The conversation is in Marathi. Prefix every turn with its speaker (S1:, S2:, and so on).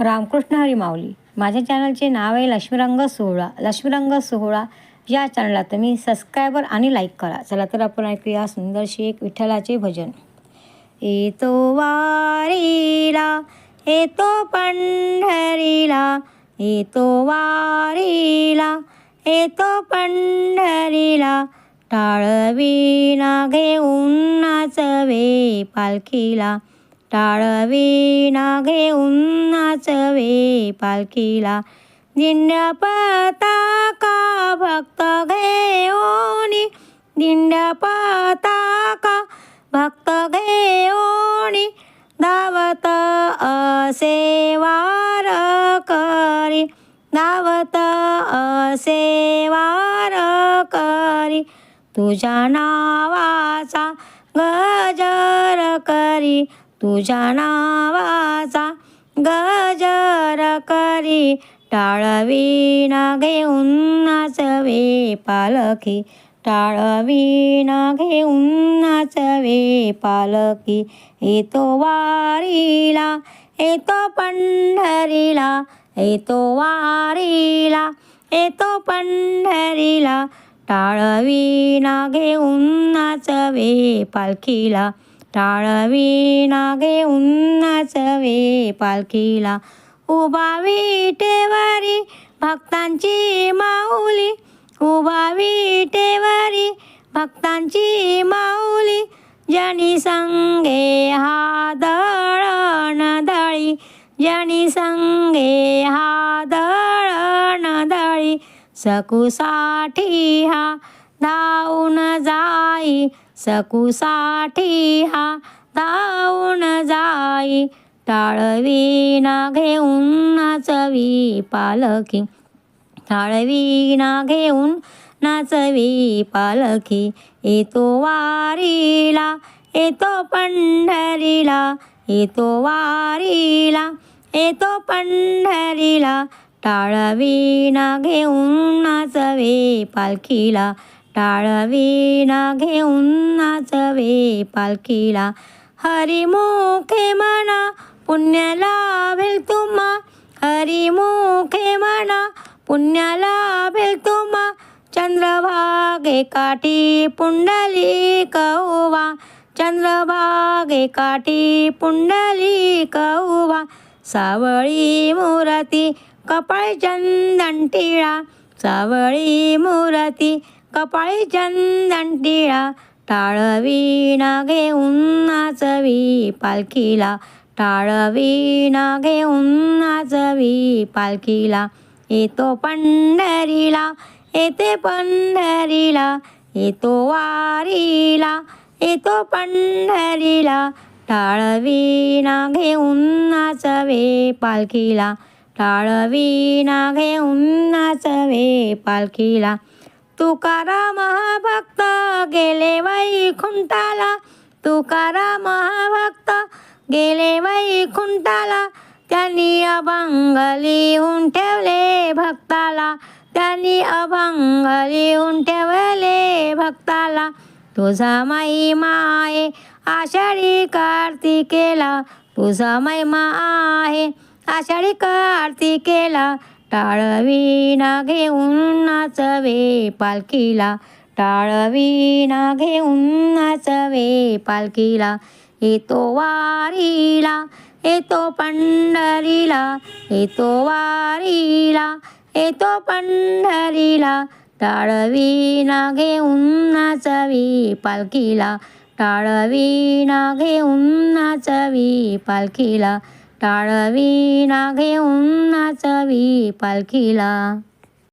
S1: रामकृष्ण हरी माऊली माझ्या चॅनलचे नाव आहे लक्ष्मीरंग सोहळा. लक्ष्मीरंग सोहळा या चॅनलला तुम्ही सबस्क्रायबर आणि लाईक करा. चला तर आपण ऐकूया सुंदरशी एक विठ्ठलाचे भजन. येतो वारीला येतो पंढरीला येतो वारीला येतो पंढरीला. टाळवीना घेऊन नाचवे पालखीला. टाळवीना घेऊन नाचवे पालखीला दिंड्या पताका भक्त घेऊनी दिंड्या पताका भक्त घेऊनी धावत असे वार करी धावत असे वार करी तुझ्या नावाचा गजर करी तुझ्या नावाचा गजर करी टाळवीण घेऊन नाचवे पालखी. टाळवीण घेऊन नाचवे पालखी. येतो वारीला येतो पंढरीला येतो वारीला येतो पंढरीला. टाळवीण घेऊन नाचवे पालखीला. टाळवीना घेऊन नाचवे पालखीला. उभावी विटेवारी भक्तांची माऊली. उभावी विटेवारी भक्तांची माऊली. जनी संगे हा दळण दळी. जनी संगे हा दळण दळी. सकुसाठी हा धावून जाई. सकुसाठी हा धावून जाई. टाळवीना घेऊन नाचवी पालखी टाळवीना घेऊन नाचवी पालखी येतो वारीला येतो पंढरीला येतो वारीला येतो पंढरीला. टाळवीना घेऊन नाचवे पालखीला टाळवीना घेऊन नाचवे पालखीला हरिमुखे म्हणा पुण्य लाभेल तुम्हा. हरिमुखे म्हणा पुण्य लाभेल तुम्हा. चंद्रभागे काठी पुंडली कौवा. चंद्रभागे काठी पुंडली कौवा. सावळी मूरती कपाळी चंदन टिळा. सावळी मूर्ती कपाळी चंदंटिळा टाळवीना घेऊन नाचवी पालखीला. टाळवीना घेऊन नाचवी पालखीला. येतो पंढरीला येते पंढरीला येतो वारीला येतो पंढरीला. टाळवीना घेऊन नाचवे पालखीला. टाळवीना घेऊन नाचवे पालखीला. तुकारा महाभक्त गेले वैकुंठाला तुकारा महाभक्त गेले वैकुंठाला त्यांनी अभंग लिहून ठेवले भक्ताला. त्यांनी अभंग लिहून ठेवले भक्ताला. तुझा महिमा आहे आषाढी कार्तिकेला. तुझा महिमा आहे आषाढी कार्तिकेला. टाळवीना घेऊन नाचवे पालखीला. टाळवीना घेऊन नाचवे पालखीला. येतो वारीला येतो पंढरीला येतो वारीला येतो पंढरीला. टाळवीना घेऊन नाचवी पालखीला. टाळवीना घेऊन नाचवी पालखीला. टाळवी ना घेऊन नाचवी पालखीला.